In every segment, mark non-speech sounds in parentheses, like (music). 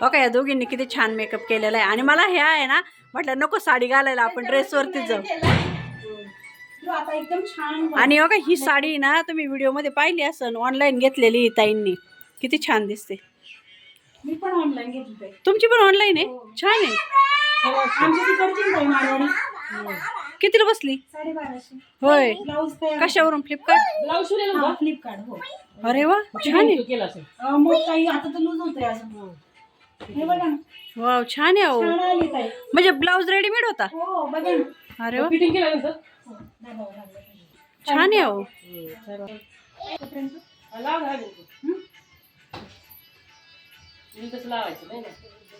हो का या दोघींनी किती छान मेकअप केलेला आहे. आणि मला हे आहे ना म्हटलं नको साडी घालायला आपण ड्रेसवरती जाऊ. आणि हो का ही साडी ना तुम्ही व्हिडिओमध्ये पाहिली असन ऑनलाईन घेतलेली ही ताईंनी. किती छान दिसते. मी पण ऑनलाईन घेतली ताई. तुमची पण ऑनलाईन आहे? छान आहे. कितीला बसली? होय. कशावरून? फ्लिपकार्ट ब्लाऊज हा, फ्लिपकार्ट हो. अरे वा छान आहे. वाव छान आहे ताई. म्हणजे ब्लाऊज रेडीमेड होता? हो अरे वा. फिटिंग केला नंतर हो, दाबावं लागलं. छान आहे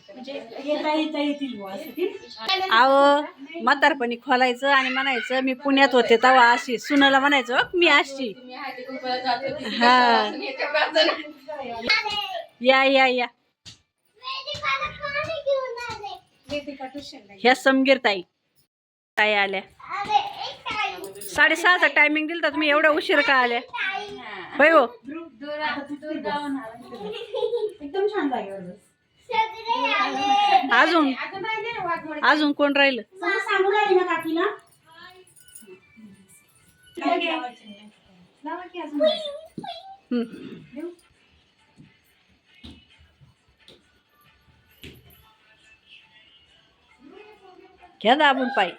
म्हणजे ती. अहो म्हातारपणी खोलायचं आणि म्हणायचं मी पुण्यात होते तेव्हा अशी सुनाला म्हणायचं "अ, मी अशी. हा. या या या. ह्या समगीर ताई. ताई आल्या. साडेसहाचा टायमिंग दिलं तर तुम्ही एवढ्या उशीर का आल्या? होय हो. अजून अजून कोण राहिलं? हम्म. घ्या दाबून पाय.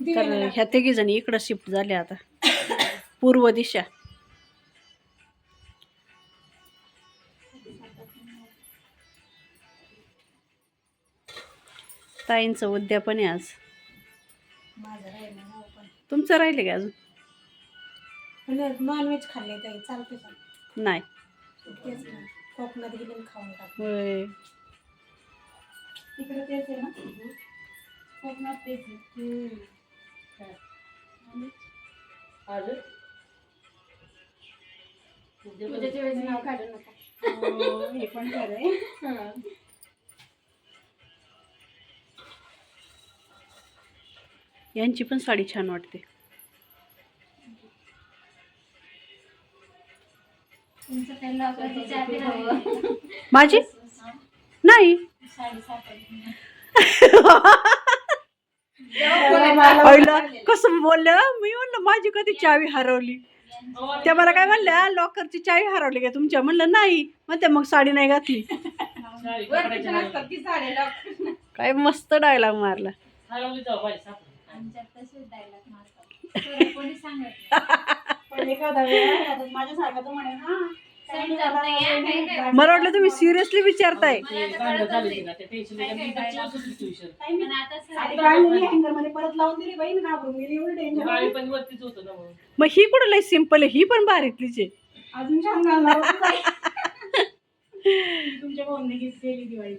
तर ह्या तिघी जणी इकडं शिफ्ट झाल्या आता. पूर्व दिशा. ताईंचं उद्यापन आहे आज. पण. तुमचं राहिले का अजून? नॉनव्हेज खाल्ले ताई चालते का नाही. तेच ना कोकणात गेले खाऊन टाक होय. तिकडे तेच आहे ना. कोकणात तेच पूजेच्या वेळेस नाव काढू नका. हो, हे पण खरं आहे. यांची पण साडी छान वाटते. माझी? नाही. कसं बोललं? मी म्हणलं माझी कधी चावी हरवली? त्या मला काय म्हणल्या लॉकरची चावी हरवली का तुमच्या? म्हणलं नाही. म्हणते मग साडी नाही घातली. काय मस्त डायलॉग मारला. पण एखादा वेळ म्हणे हा मला वाटलं तुम्ही सिरियसली विचारताय. मग ही कुठं लय सिंपल आहे? ही पण भारीतलीच आहे. अजून. (laughs) तुमच्या भाऊने गिफ्ट केली दिवाळी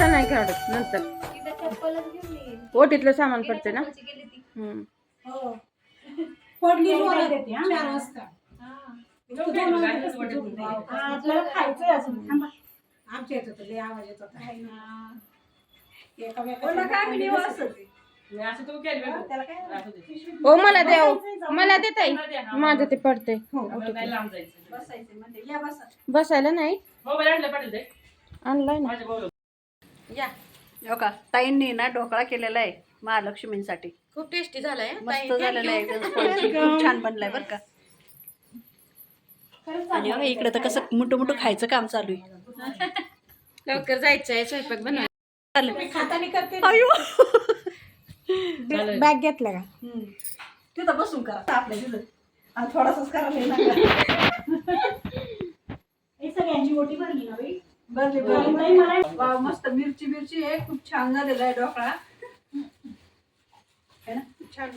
आता नाही काढत नंतर. ओटीतलं सामान पडते ना? हम्म. हो. पडली जोरात येते हा, चार वाजता फक्त दोन वाजता झोपते. हा, आपल्याला खायचंय अजून थांबा. आमच्या येत होतं लय आवाज येत होता हाय ना. एकामेकाच्या मी असं तू केलं बघ. त्याला काय असं दे. ओ मला द्या मला देत आहे माझं ते पडते आपल्याला काय लांब जायचं. बसायचं म्हणते या बसा. बसायला नाही? मोबाईल आणला पाटील ते. आणलाय ना. माझ्या. या. हो का? ताईंनी ना ढोकळा केलेला आहे महालक्ष्मींसाठी. खूप टेस्टी झालाय मस्त झालेला आहे. एकदम. खूप छान बनलाय बरं का. आणि बघा इकडे तर कसं मुठं मुठं खायचं काम चालू आहे. लवकर जायचं आहे स्वयंपाक बनवायला. चालेल. खातानी करते. अयो. बॅग घेतला का? तिथं बसून करा. आपल्या तिथं थोडासाच करायला नका (laughs) हे सगळ्यांची ओटी भरली ना बाई? मस्त मिरची मिरची आहे खूप छान झालेला आहे ढोकळा. है ना खूप छान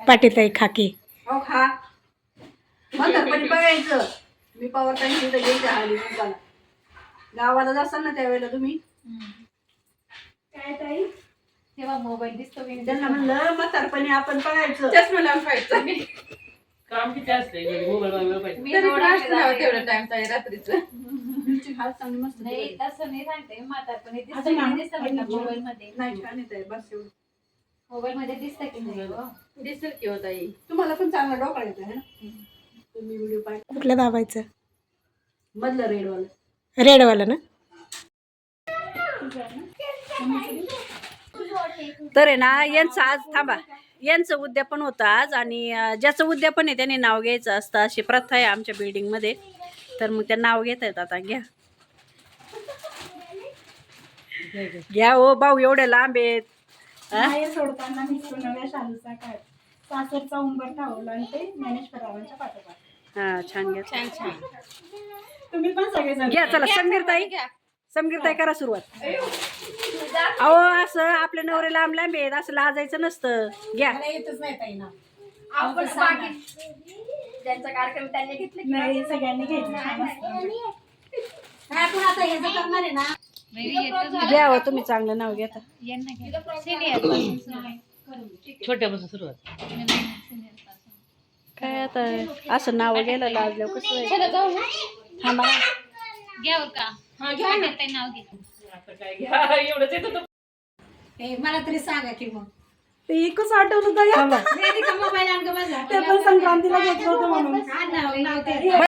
पाटीताई खाकी हो खा. म्हातारपणी बघायचं मी पवार कुंकाला गावाला जासाल ना त्यावेळेला तुम्ही? काय ताई? तेव्हा मोबाईल दिसतो त्यांना म्हणलं म्हातारपणी आपण बघायचं चष्मा लावून पाहायचं मी काम किती असते मोबाईल वेळ पाहिजे. मी रोडाला तेवढं टाइम चालेल रात्रीचं. तुमची हात चांगली मस्त नाही. तसं नाही सांगते. म्हातारपणी दिसतं असं की ना, नाही दिसतं म्हटलं पाहिजे. मोबाईल मध्ये नाही छान येत आहे बस एवढं. मोबाईल मध्ये दिसतं की नाही गं? दिसेल की होता येईल तुम्हाला पण चांगला डोका येतो है ना? तुम्ही व्हिडिओ पाहिजे कुठलं दाबायचं? मधलं रेडवालं. रेडवाला ना? तर आहे ना यांचं आज थांबा. यांचं उद्यापन होतं आज आणि ज्याचं उद्यापन आहे त्याने नाव घ्यायचं असतं अशी प्रथा आहे आमच्या बिल्डिंगमध्ये तर मग त्या नाव घेता येतात आता घ्या. घ्या हो भाऊ एवढे लांब आहेत. हा? बाहेर सोडताना मी नव्या शालूचा काय सासरचा उंबर ठेवला आणि ते पाठोपाठ. हा छान घ्या. छान छान. तुम्ही पण सगळेजण घ्या चला समीरताई समीरताई करा सुरुवात. अहो असं आपले नवरे लांब लांब आहेत असं लाजायचं नसतं. घ्या. मला येतच नाही ताई ना. आपण बाकी ज्यांचा कार्यक्रम त्यांनी घेतला की नाही सगळ्यांनी घ्यायचं छान असतं. काय आपण आता हे जर करणार आहे ना घ्या हो तुम्ही चांगलं नाव घेता छोट्यापासून सुरुवात. काय आता? असं नाव घ्यायला लाजल्यावर कसं व्हायचं? थांबा. ना. घ्यावर का नाव घे काय घ्या (laughs) एवढंच येत होतं ए, मला तरी सांगा की मग. ते एकच आठवलं ते पण संक्रांतीला घेतलं होतं म्हणून.